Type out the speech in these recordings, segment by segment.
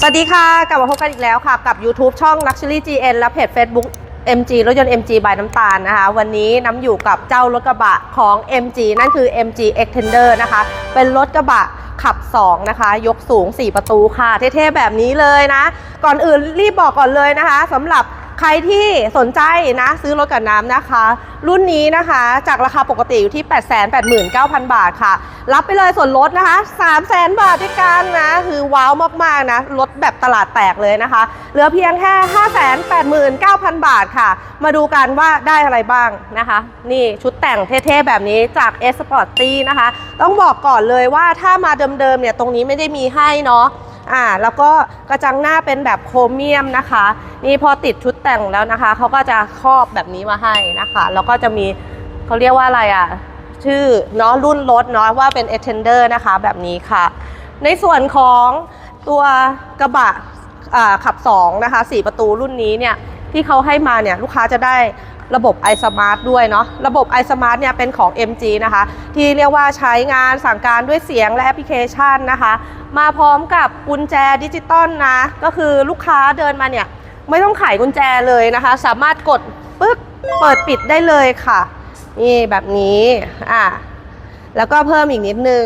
สวัสดีค่ะ กลับมาพบกันอีกแล้วค่ะ กับ YouTube ช่อง Luxury GN และเพจ Facebook MG รถยนต์ MG บายน้ำตาลนะคะ วันนี้น้ำอยู่กับเจ้ารถกระบะของ MG นั่นคือ MG Extender นะคะ เป็นรถกระบะขับ 2 นะคะ ยกสูง 4 ประตูค่ะ เท่ๆ แบบนี้เลยนะ ก่อนอื่นรีบบอกก่อนเลยนะคะสำหรับ ใครที่สนใจนะซื้อรถกับน้ำนะคะ รุ่นนี้นะคะจากราคาปกติอยู่ที่ 889,000 บาทค่ะ รับไปเลยส่วนลดนะคะ 300,000 บาทด้วยกันนะ คือว้าวมากๆนะลดแบบตลาดแตกเลยนะคะ เหลือเพียงแค่ 589,000 บาทค่ะ มาดูกันว่าได้อะไรบ้างนะคะ นี่ชุดแต่งเท่ๆ แบบนี้จาก S Sporty นะคะ ต้องบอกก่อนเลยว่าถ้ามาเดิมๆเนี่ยตรงนี้ไม่ได้มีให้เนาะ อ่าแล้วก็กระจังหน้าเป็นแบบโครเมียมนะคะ นี่พอติดชุดแต่งแล้วนะคะเขาก็จะครอบแบบนี้มาให้นะคะแล้วก็จะมีเขาเรียกว่าอะไรอะชื่อเนาะรุ่นรถเนาะว่าเป็น Attender นะคะแบบนี้ค่ะ ในส่วนของตัวกระบะขับ2นะคะ4ประตูรุ่นนี้เนี่ย ที่เขาให้มาเนี่ยลูกค้าจะได้ระบบ iSmart ด้วยเนาะระบบ iSmart เนี่ยเป็นของ MG นะคะ ที่เรียกว่าใช้งานสั่งการด้วยเสียงและแอปพลิเคชันนะคะ มาพร้อมกับกุญแจดิจิตอลนะ ก็คือลูกค้าเดินมาเนี่ย ไม่ต้องไขกุญแจเลยนะคะ สามารถกดปึ๊กเปิดปิดได้เลยค่ะ นี่แบบนี้อะแล้วก็เพิ่มอีกนิดนึง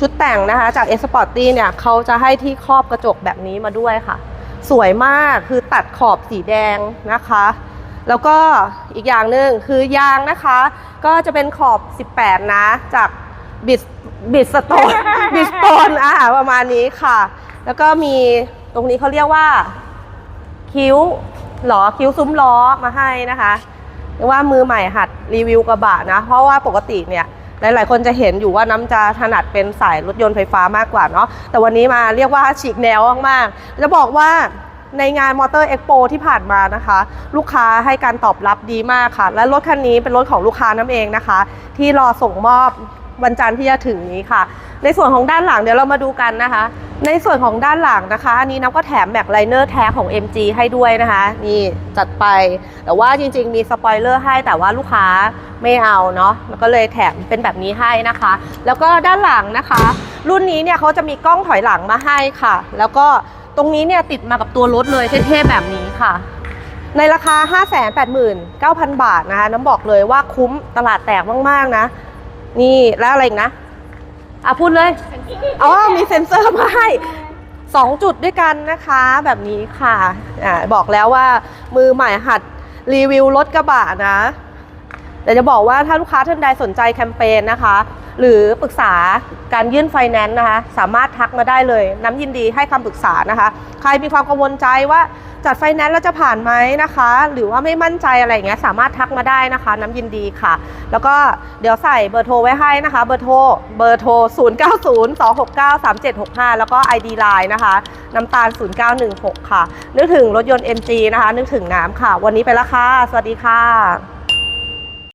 ชุดแต่งนะคะจาก e s p o r t y เนี่ยเขาจะให้ที่ครอบกระจกแบบนี้มาด้วยค่ะ สวยมากคือตัดขอบสีแดงนะคะ แล้วก็อีกอย่างหนึ่งคือยางนะคะ ก็จะเป็นขอบ 18 นะ จากบิดบิดสโตนบิดสโตนอะประมาณนี้ค่ะ แล้วก็มีตรงนี้เขาเรียกว่า คิ้วหรอคิ้วซุ้มล้อมาให้นะคะเรียกว่ามือใหม่หัดรีวิวกระบะนะ เพราะว่าปกติเนี่ย หลาย ๆ คนจะเห็นอยู่ว่าน้ำจะถนัดเป็นสายรถยนต์ไฟฟ้ามากกว่าเนาะแต่วันนี้มาเรียกว่าฉีกแนวมากๆจะบอกว่าในงานมอเตอร์เอ็กโปที่ผ่านมานะคะ ลูกค้าให้การตอบรับดีมากค่ะ และรถคันนี้เป็นรถของลูกค้านั่นเองนะคะ ที่รอส่งมอบวันจันทร์ที่จะถึงนี้ค่ะ ในส่วนของด้านหลังเดี๋ยวเรามาดูกันนะคะ ในส่วนของด้านหลังนะคะ อันนี้น้ำก็แถมแม็กไลเนอร์แท้ของ MG ให้ด้วยนะคะ นี่จัดไป แต่ว่าจริง ๆ มีสปอยเลอร์ให้แต่ว่าลูกค้าไม่เอาเนาะแล้วก็เลยแถมเป็นแบบนี้ให้นะคะ แล้วก็ด้านหลังนะคะ รุ่นนี้เนี่ยเขาจะมีกล้องถอยหลังมาให้ค่ะ แล้วก็ตรงนี้เนี่ยติดมากับตัวรถเลยเท่ๆแบบนี้ค่ะ ในราคา 589,000 บาทนะคะ น้ำบอกเลยว่าคุ้มตลาดแตกมากๆนะ นี่แล้วอะไรอีกนะ อะพูดเลย อ๋อ มีเซ็นเซอร์มาให้สองจุดด้วยกันนะคะแบบนี้ค่ะอ่าบอกแล้วว่ามือใหม่หัดรีวิวรถกระบะนะแต่จะบอกว่าถ้าลูกค้าท่านใดสนใจแคมเปญนะคะ หรือปรึกษาการยื่นไฟแนนซ์นะคะ สามารถทักมาได้เลย น้ำยินดีให้คำปรึกษานะคะ ใครมีความกังวลใจว่าจัดไฟแนนซ์แล้วจะผ่านไหมนะคะ หรือว่าไม่มั่นใจอะไรอย่างเงี้ยสามารถทักมาได้นะคะ น้ำยินดีค่ะ แล้วก็เดี๋ยวใส่เบอร์โทรไว้ให้นะคะ เบอร์โทรเบอร์โทร 0902693765 แล้วก็ ID Line นะคะ น้ำตาล 0916 ค่ะ นึกถึงรถยนต์ MG นะคะ นึกถึงน้ำค่ะ วันนี้ไปล้วค่ะ สวัสดีค่ะ